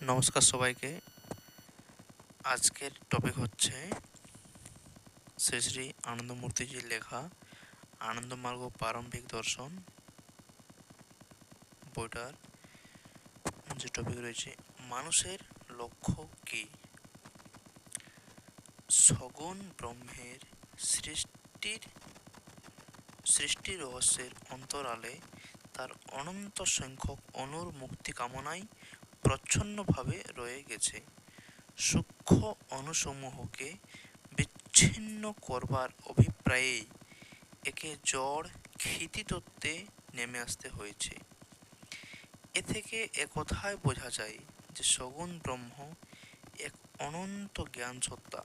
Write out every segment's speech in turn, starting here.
নমস্কার সবাইকে। আজকের টপিক হচ্ছে শ্রী শ্রী আনন্দমূর্তিজির লেখা আনন্দমার্গ প্রারম্ভিক দর্শন বইটার যে টপিক রয়েছে, মানুষের লক্ষ্য কি? সগুণ ব্রহ্মের সৃষ্টির, সৃষ্টি রহস্যের অন্তরালে তার অনন্ত সংখ্যক অনুর মুক্তি কামনায় প্রচ্ছন্নভাবে রয়ে গেছে। সূক্ষ্ম অনুসমূহকে বিচ্ছিন্ন করবার অভিপ্রায়েই একে জড় ক্ষিতিতত্ত্বে নেমে আসতে হয়েছে। এ থেকে একথায় বোঝা যায় যে সগুণ ব্রহ্ম এক অনন্ত জ্ঞান সত্তা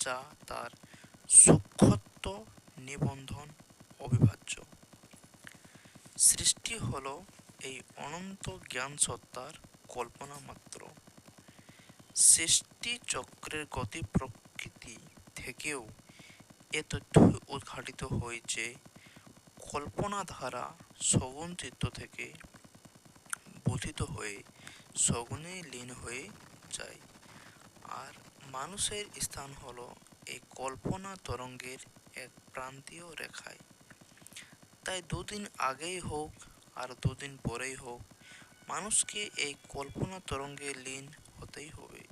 যা তার সূক্ষ্মত্ব নিবন্ধন অবিভাজ্য। সৃষ্টি হলো এই অনন্ত জ্ঞান সত্তার কল্পনা মাত্র। সৃষ্টি চক্রের গতি প্রকৃতি থেকেও এ তথ্য উদ্ঘাটিত হয়েছে। কল্পনা ধারা সগুণ চিত্ত থেকে বোধিত হয়ে সগুণে লীন হয়ে যায়। আর মানুষের স্থান হলো এই কল্পনা তরঙ্গের এক প্রান্তীয় রেখায়। তাই দুদিন আগেই হোক আর দুদিন পরেই হোক মানুষকে এই কল্পনা তরঙ্গে লীন হতেই হবে।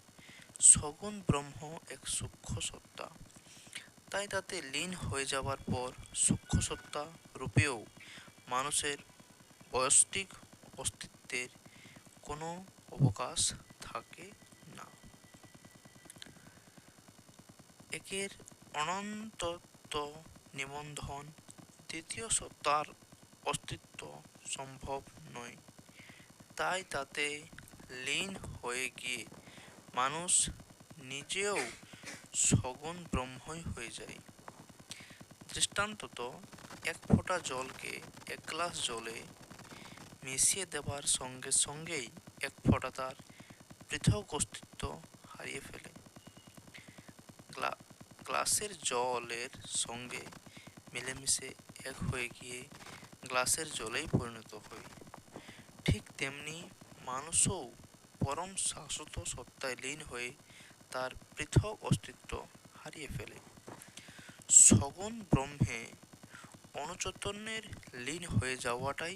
সগুণ ব্রহ্ম এক সূক্ষ্ম সত্তা। তাই তাতে লীন হয়ে যাবার পর সূক্ষ্ম সত্তা রূপেও মানুষের বয়স্তিক অস্তিত্বের কোনো অবকাশ থাকে না। একের অনন্তত্ব নিবন্ধন দ্বিতীয় সত্তার অস্তিত্ব সম্ভব নয়। তাই তাতে লীন হয়ে গিয়ে মানুষ নিজেও সগুণ ব্রহ্মই হয়ে যায়। দৃষ্টান্তত এক ফোঁটা জলকে এক গ্লাস জলে মিশিয়ে দেবার সঙ্গে সঙ্গেই এক ফোঁটা তার পৃথক অস্তিত্ব হারিয়ে ফেলে। গ্লাসের জলের সঙ্গে মিলেমিশে এক হয়ে গিয়ে গ্লাসের জলেই পরিণত হয়। ঠিক তেমনি মানুষও পরম শাশ্বত সত্তায় লীন হয়ে তার পৃথক অস্তিত্ব হারিয়ে ফেলে। সগুণ ব্রহ্মে অনুচৈতন্যের লীন হয়ে যাওয়াটাই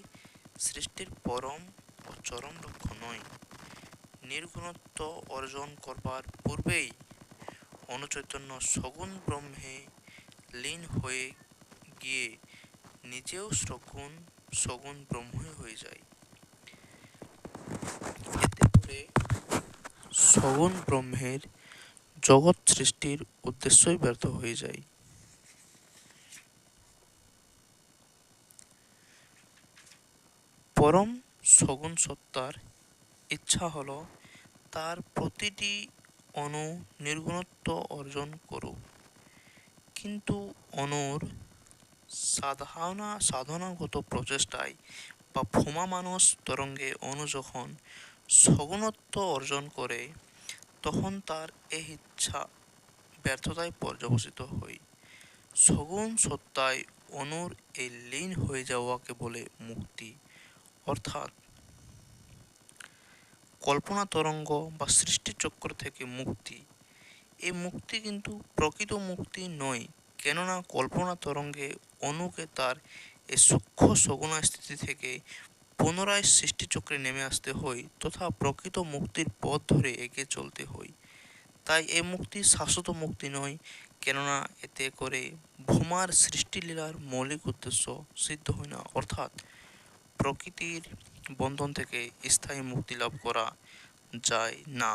সৃষ্টির পরম ও চরম লক্ষ্য নয়। নির্গুণত্ব অর্জন করবার পূর্বেই অনুচৈতন্য সগুণ ব্রহ্মে লীন হয়ে গিয়ে নিজেও সগুণ সগুণ ব্রহ্মই হয়ে যায়। এতে করে সগুণ ব্রহ্মের জগৎ সৃষ্টির উদ্দেশ্যই ব্যর্থ হয়ে যায়। পরম সগুণ সত্তার ইচ্ছা হল তার প্রতিটি অনু নির্গুণত্ব অর্জন করুক। কিন্তু অনুর সাধনা সাধনাগত প্রচেষ্টায় বা ভোমা মানুষ তরঙ্গে অনু যখন সগুণত্ব অর্জন করে, তখন তার এই ইচ্ছা ব্যর্থতায় পর্যবসিত হয়। সগুণ সত্তায় অনুর এই লীন হয়ে যাওয়াকে বলে মুক্তি। অর্থাৎ কল্পনা তরঙ্গ বা সৃষ্টিচক্র থেকে মুক্তি। এই মুক্তি কিন্তু প্রকৃত মুক্তি নয়, কেননা কল্পনা তরঙ্গে অনুকে তার এই সূক্ষ্ম সগুণা স্থিতি থেকে পুনরায় সৃষ্টিচক্রে নেমে আসতে হয় তথা প্রকৃত মুক্তির পথ ধরে এগিয়ে চলতে হয়। তাই এ মুক্তি শাশ্বত মুক্তি নয়, কেননা এতে করে ভূমার সৃষ্টিলীলার মৌলিক উদ্দেশ্য সিদ্ধ হয় না। অর্থাৎ প্রকৃতির বন্ধন থেকে স্থায়ী মুক্তি লাভ করা যায় না।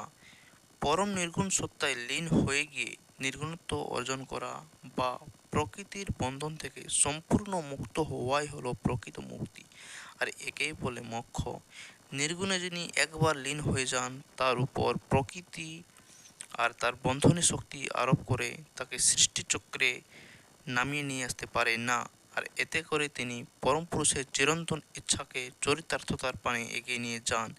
পরম নির্গুণ সত্তায় লীন হয়ে গিয়ে নির্গুণত্ব অর্জন করা বা প্রকৃতির বন্ধন থেকে সম্পূর্ণ মুক্ত হওয়াই হলো প্রকৃত মুক্তি আর একেই বলে মোক্ষ। নির্গুণে যিনি একবার লীন হয়ে যান, তার উপর প্রকৃতি আর তার বন্ধনী শক্তি আরোপ করে তাকে সৃষ্টিচক্রে নামিয়ে নিয়ে আসতে পারে না। আর এতে করে তিনি পরম পুরুষের চিরন্তন ইচ্ছাকে চরিতার্থতার পানে এগিয়ে নিয়ে যান।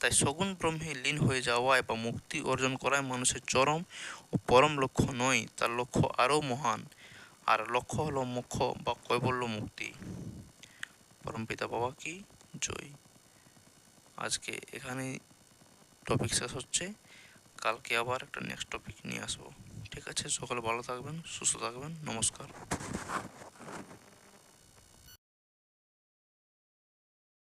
তাই সগুণ ব্রহ্মে লীন হয়ে যাওয়ায় বা মুক্তি অর্জন করায় মানুষের চরম ও পরম লক্ষ্য নয়, তার লক্ষ্য আরও মহান। আর লক্ষ্য হলো মুখ্য বা কৈবল্য মুক্তি। পিতা বাবা কি? জয়। আজকে এখানে টপিক শেষ হচ্ছে। কালকে আবার একটা নেক্সট টপিক নিয়ে আসব। ঠিক আছে? সকলে ভালো থাকবেন, সুস্থ থাকবেন। নমস্কার।